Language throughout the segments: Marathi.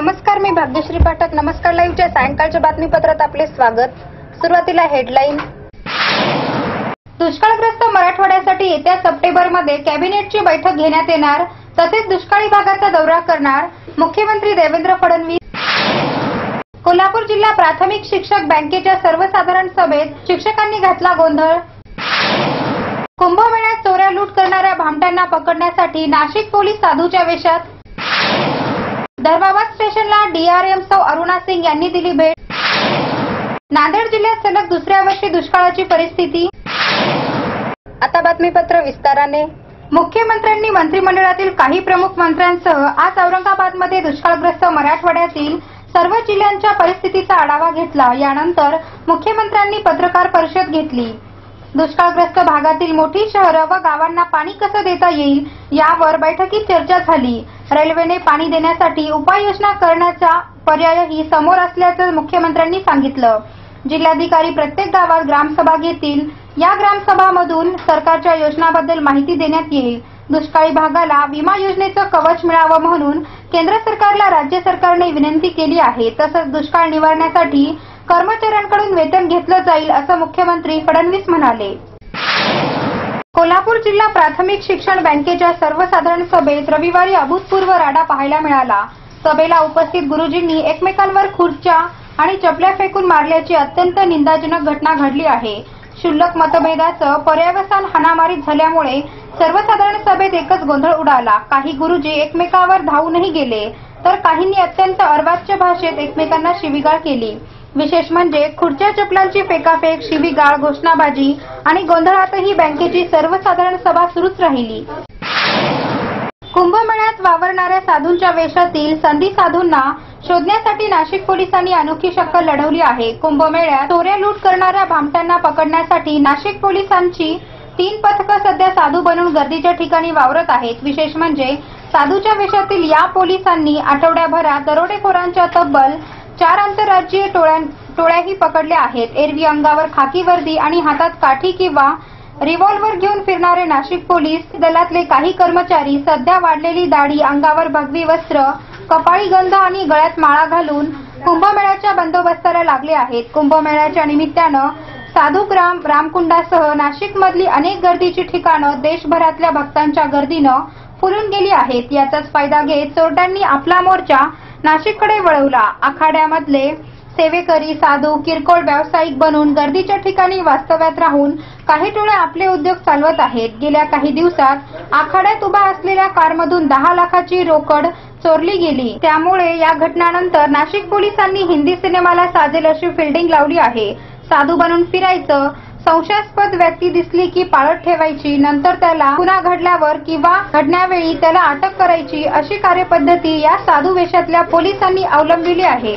नमस्कार मी भाग्यश्री पाठक. नमस्कार लाईव्हच्या सायंकाळच्या बातमीपत्रात आपले स्वागत. सुरुवातीला हेडलाईन. दुष्काळग्रस्त मराठवाड्यासाठी येत्या सप्टेंबरमध्ये कॅबिनेटची बैठक घेण्यात येणार तसेच दुष्काळी भागाचा दौरा करणार मुख्यमंत्री देवेंद्र फडणवीस. कोल्हापूर जिल्हा प्राथमिक शिक्षक बँकेच्या सर्वसाधारण सभेत शिक्षकांनी घातला गोंधळ. कुंभमेळ्यात चोऱ्या लूट करणाऱ्या भामट्यांना पकडण्यासाठी नाशिक पोलीस साधूच्या वेशात दरबाबाद स्टेशनला डीआरएम सौ अरुणा सिंग यांनी दिली भेट. नांदेड जिल्ह्यात सलग दुसऱ्या वर्षी दुष्काळाची परिस्थिती. आता बातमीपत्र विस्ताराने. मुख्यमंत्र्यांनी मंत्रिमंडळातील काही प्रमुख मंत्र्यांसह आज औरंगाबादमध्ये दुष्काळग्रस्त मराठवाड्यातील सर्व जिल्ह्यांच्या परिस्थितीचा आढावा घेतला. यानंतर मुख्यमंत्र्यांनी पत्रकार परिषद घेतली. दुष्काळग्रस्त भागातील मोठी शहरं व गावांना पाणी कसं देता येईल यावर बैठकीत चर्चा झाली. रेल्वेने पाणी देण्यासाठी उपाययोजना करण्याचा पर्यायही समोर असल्याचं मुख्यमंत्र्यांनी सांगितलं. जिल्हाधिकारी प्रत्येक गावात ग्रामसभा घेतील. या ग्रामसभामधून सरकारच्या योजनाबद्दल माहिती देण्यात येईल. दुष्काळी भागाला विमा योजनेचं कवच मिळावं म्हणून केंद्र सरकारला राज्य सरकारने विनंती केली आहे. तसंच दुष्काळ निवारण्यासाठी कर्मचाऱ्यांकडून वेतन घेतलं जाईल असं मुख्यमंत्री फडणवीस म्हणाले. कोल्हापूर जिल्हा प्राथमिक शिक्षण बँकेच्या सर्वसाधारण सभेत रविवारी अभूतपूर्व राडा पाहायला मिळाला. सभेला उपस्थित गुरुजींनी एकमेकांवर खुर्च्या आणि चपल्या फेकून मारल्याची अत्यंत निंदाजनक घटना घडली आहे. क्षुल्लक मतभेदाचं पर्यावसान हाणामारीत झाल्यामुळे सर्वसाधारण सभेत एकच गोंधळ उडाला. काही गुरुजी एकमेकावर धावूनही गेले तर काहींनी अत्यंत अर्वाच्य भाषेत एकमेकांना शिवीगाळ केली. विशेष म्हणजे खुर्च्या चपलांची फेकाफेक शिवीगाळ घोषणाबाजी आणि गोंधळातही बँकेची सर्वसाधारण सभा सुरूच राहिली. कुंभमेळ्यात वावरणाऱ्या साधूंच्या वेशातील संधी साधूंना शोधण्यासाठी नाशिक पोलिसांनी अनोखी शक्कल लढवली आहे. कुंभमेळ्यात चोऱ्या लूट करणाऱ्या भामट्यांना पकडण्यासाठी नाशिक पोलिसांची तीन पथकं सध्या साधू बनून गर्दीच्या ठिकाणी वावरत आहेत. विशेष म्हणजे साधूच्या वेशातील या पोलिसांनी आठवड्याभरात दरोडेखोरांच्या तब्बल चार आंतरराज्यीय टोळ्यां- टोळ्याही पकडल्या आहेत. एरवी अंगावर खाकी वर्दी आणि हातात काठी किंवा रिव्हॉल्व्हर घेऊन फिरणारे नाशिक पोलीस दलातले काही कर्मचारी सध्या वाढलेली दाढी अंगावर भगवी वस्त्र कपाळी गंध आणि गळ्यात माळा घालून कुंभमेळ्याच्या बंदोबस्ताला लागले आहेत. कुंभमेळ्याच्या निमित्तानं साधुग्राम रामकुंडासह नाशिकमधली अनेक गर्दीची ठिकाणं देशभरातल्या भक्तांच्या गर्दीनं फुलून गेली आहेत. याचाच फायदा घेत चोरट्यांनी आपला मोर्चा नाशिककडे वळवला. आखाड्यामधले सेवेकरी साधू किरकोळ व्यावसायिक बनून गर्दीच्या ठिकाणी वास्तव्यात राहून काही टोळ्या आपले उद्योग चालवत आहेत. गेल्या काही दिवसात आखाड्यात उभा असलेल्या कारमधून दहा लाखाची रोकड चोरली गेली. त्यामुळे या घटनानंतर नाशिक पोलिसांनी हिंदी सिनेमाला साजेल अशी फिल्डिंग लावली आहे. साधू बनून फिरायचं संशयास्पद व्यक्ती दिसली की पाळत ठेवायची नंतर त्याला गुन्हा घडल्यावर किंवा घडण्यावेळी त्याला अटक करायची अशी कार्यपद्धती या साधू वेशातल्या पोलिसांनी अवलंबिली आहे.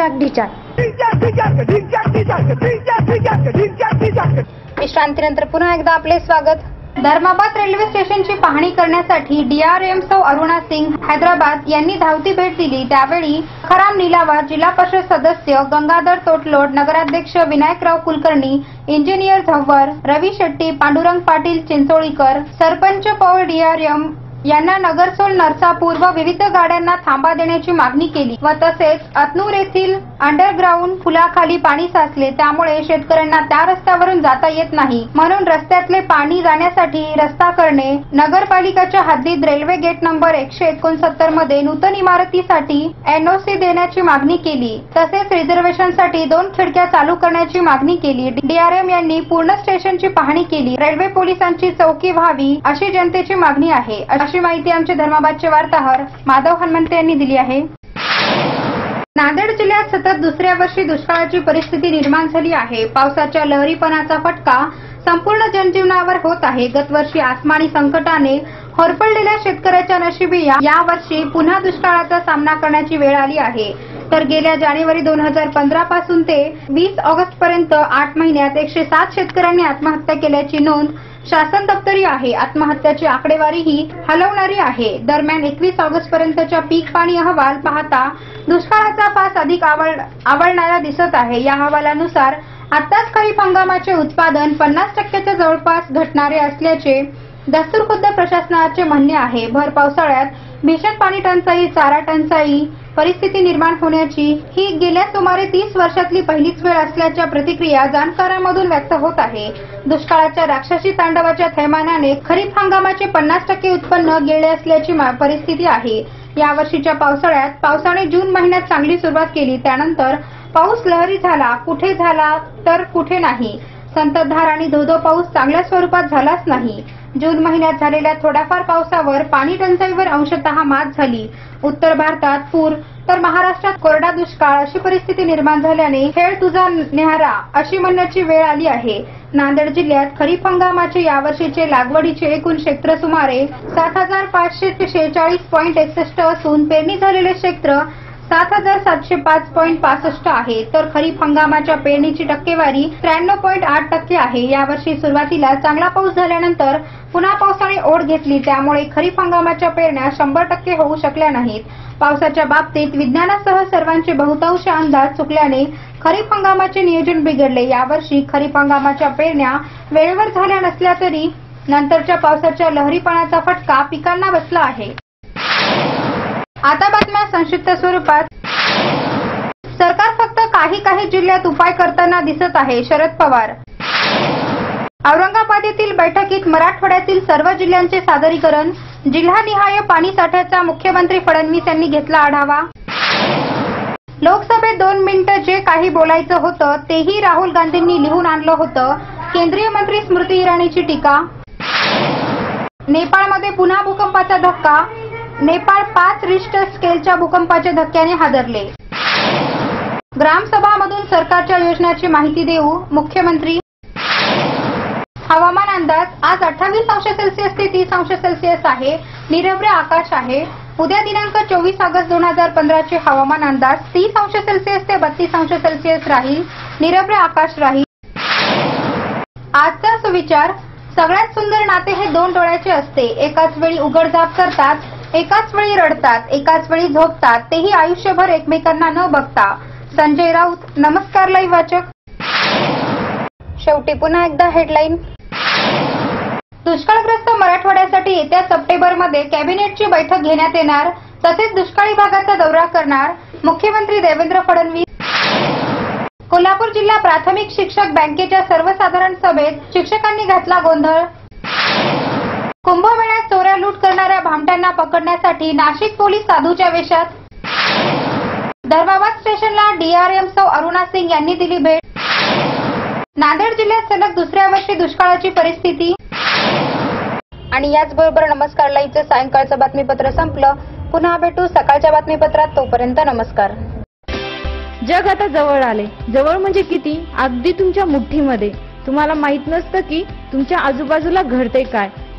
ढिंचाक ढिंचाक. विश्रांतीनंतर पुन्हा एकदा आपले स्वागत. धर्माबाद रेल्वे स्टेशनची पाहणी करण्यासाठी डीआरएम सौ अरुणा सिंग हैदराबाद यांनी धावती भेट दिली. त्यावेळी खराम निलावार जिल्हा परिषद सदस्य गंगाधर तोटलोड नगराध्यक्ष Vinayakrao Kulkarni engineer Zavvar Ravi Shetty Pandurang Patil Chincholikar sarpanch Paul DRM यांना नगरसोल नरसापूर व विविध गाड्यांना थांबा देण्याची मागणी केली व तसेच अतनूर येथील अंडरग्राऊंड पुलाखाली पाणी साचले. त्यामुळे शेतकऱ्यांना त्या रस्त्यावरून जाता येत नाही. म्हणून रस्त्यातले पाणी जाण्यासाठी रस्ता करणे नगरपालिकेच्या हद्दीत रेल्वे गेट नंबर एकशे एकोणसत्तरमध्ये नूतन इमारतीसाठी एनओसी देण्याची मागणी केली. तसेच रिझर्वेशनसाठी दोन खिडक्या चालू करण्याची मागणी केली. डीआरएम यांनी पूर्ण स्टेशनची पाहणी केली. रेल्वे पोलिसांची चौकी व्हावी अशी जनतेची मागणी आहे. अशी माहिती आमचे धर्माबादचे वार्ताहर माधव हनुमंत यांनी दिली आहे. नांदेड जिल्ह्यात सतत दुसऱ्या वर्षी दुष्काळाची परिस्थिती निर्माण झाली आहे. पावसाच्या लहरीपणाचा फटका संपूर्ण जनजीवनावर होत आहे. गतवर्षी आसमानी संकटाने होरपळलेल्या शेतकऱ्याच्या नशिबी या- यावर्षी पुन्हा दुष्काळाचा सामना करण्याची वेळ आली आहे. तर गेल्या जानेवारी दोन हजार पंधरा पासून ते वीस ऑगस्ट पर्यंत आठ महिन्यात एकशे सात शेतकऱ्यांनी आत्महत्या केल्याची नोंद शासन दप्तरी आहे. आत्महत्याची आकडेवारी ही हलवणारी आहे. दरम्यान एकवीस ऑगस्ट पर्यंतच्या पीक पाणी अहवाल पाहता दुष्काळाचा पास अधिक आवड आवळणारा दिसत आहे. या अहवालानुसार आताच खरीप हंगामाचे उत्पादन पन्नास टक्क्याच्या जवळपास घटणारे असल्याचे दस्तूरखुद्द प्रशासनाचे म्हणणे आहे. भर पावसाळ्यात भीषण पाणी टंचाई चारा टंचाई परिस्थिती निर्माण होण्याची ही गेल्या सुमारे तीस वर्षातली पहिलीच वेळ असल्याच्या प्रतिक्रिया जाणकारांमधून व्यक्त होत आहे. दुष्काळाच्या राक्षसी तांडवाच्या थैमानाने खरीप हंगामाचे पन्नास टक्के उत्पन्न गेले असल्याची मा- परिस्थिती आहे. यावर्षीच्या पावसाळ्यात पावसाने जून महिन्यात चांगली सुरुवात केली त्यानंतर पाऊस लहरी झाला कुठे झाला तर कुठे नाही. संततधार आणि धोधो पाऊस चांगल्या स्वरूपात झालाच नाही. जून महिन्यात झालेल्या थोड्याफार पावसावर पाणी टंचाईवर अंशतः मात झाली. उत्तर भारतात पूर तर महाराष्ट्रात कोरडा दुष्काळ अशी परिस्थिती निर्माण झाल्याने खेळ तुझा न्यारा अशी म्हणण्याची वेळ आली आहे. नांदेड जिल्ह्यात खरीप हंगामाचे यावर्षीचे लागवडीचे एकूण क्षेत्र सुमारे सात हजार पाचशे शेहेचाळीस पॉईंट एकसष्ट असून पेरणी झालेले क्षेत्र सात हजार सातशे पाच पॉईंट पासष्ट आहे. तर खरीप हंगामाच्या पेरणीची टक्केवारी त्र्याण्णव पॉईंट आठ टक्के आहे. यावर्षी सुरुवातीला चांगला पाऊस झाल्यानंतर पुन्हा पावसाने ओढ घेतली. त्यामुळे खरीप हंगामाच्या पेरण्या शंभर टक्के होऊ शकल्या नाहीत. पावसाच्या बाबतीत विज्ञानासह सर्वांचे बहुतांश अंदाज चुकल्याने खरीप हंगामाचे नियोजन बिघडले. यावर्षी खरीप हंगामाच्या पेरण्या वेळेवर झाल्या नसल्या तरी नंतरच्या पावसाच्या लहरीपणाचा फटका पिकांना बसला आहे. आता बातम्या संक्षिप्त स्वरूपात. सरकार फक्त काही काही जिल्ह्यात उपाय करताना दिसत आहे शरद पवार. औरंगाबाद येथील बैठकीत मराठवाड्यातील सर्व जिल्ह्यांचे सादरीकरण जिल्हानिहाय पाणी साठ्याचा मुख्यमंत्री फडणवीस यांनी घेतला आढावा. लोकसभेत दोन मिनिटं जे काही बोलायचं होतं तेही राहुल गांधींनी लिहून आणलं होतं. केंद्रीय मंत्री स्मृती इराणीची टीका. नेपाळमध्ये पुन्हा भूकंपाचा धक्का. नेपाळ पाच रिस्टर स्केलच्या भूकंपाच्या धक्क्याने हादरले. ग्रामसभामधून सरकारच्या योजनाची माहिती देऊ मुख्यमंत्री. हवामान अंदाज आज अठ्ठावीस अंश सेल्सिअस ते तीस अंश सेल्सिअस आहे निरभ्र आकाश आहे. उद्या दिनांक चोवीस ऑगस्ट दोन हजार पंधराचे हवामान अंदाज तीस अंश सेल्सिअस ते बत्तीस अंश सेल्सिअस राहील निरभ्र आकाश राहील. आजचा सुविचार सगळ्यात सुंदर नाते हे दोन डोळ्याचे असते. एकाच वेळी उघडझाप करतात एकाच वेळी रडतात एकाच वेळी झोपतात तेही आयुष्यभर एकमेकांना न बघता. संजय राऊत नमस्कार लाईव्ह वाचक. शेवटी पुन्हा एकदा हेडलाईन दुष्काळग्रस्त मराठवाड्यासाठी येत्या सप्टेंबरमध्ये कॅबिनेटची बैठक घेण्यात येणार तसेच दुष्काळी भागाचा दौरा करणार मुख्यमंत्री देवेंद्र फडणवीस. कोल्हापूर जिल्हा प्राथमिक शिक्षक बँकेच्या सर्वसाधारण सभेत शिक्षकांनी घातला गोंधळ कुंभमेळ्यात चोऱ्या लूट करणाऱ्या भामट्यांना पकडण्यासाठी नाशिक पोलीस साधूच्या वेशात. धर्माबाद स्टेशनला डीआरएम सौ अरुणा सिंग यांनी दिली भेट. नांदेड जिल्ह्यात सलग दुसऱ्या वर्षी दुष्काळाची परिस्थिती. आणि याचबरोबर नमस्कार लाईव्हचं सायंकाळचं बातमीपत्र संपलं. पुन्हा भेटू सकाळच्या बातमीपत्रात. तोपर्यंत नमस्कार. जग आता जवळ आले. जवळ म्हणजे किती? अगदी तुमच्या मुठ्ठीमध्ये. तुम्हाला माहीत नसतं की तुमच्या आजूबाजूला घडते काय.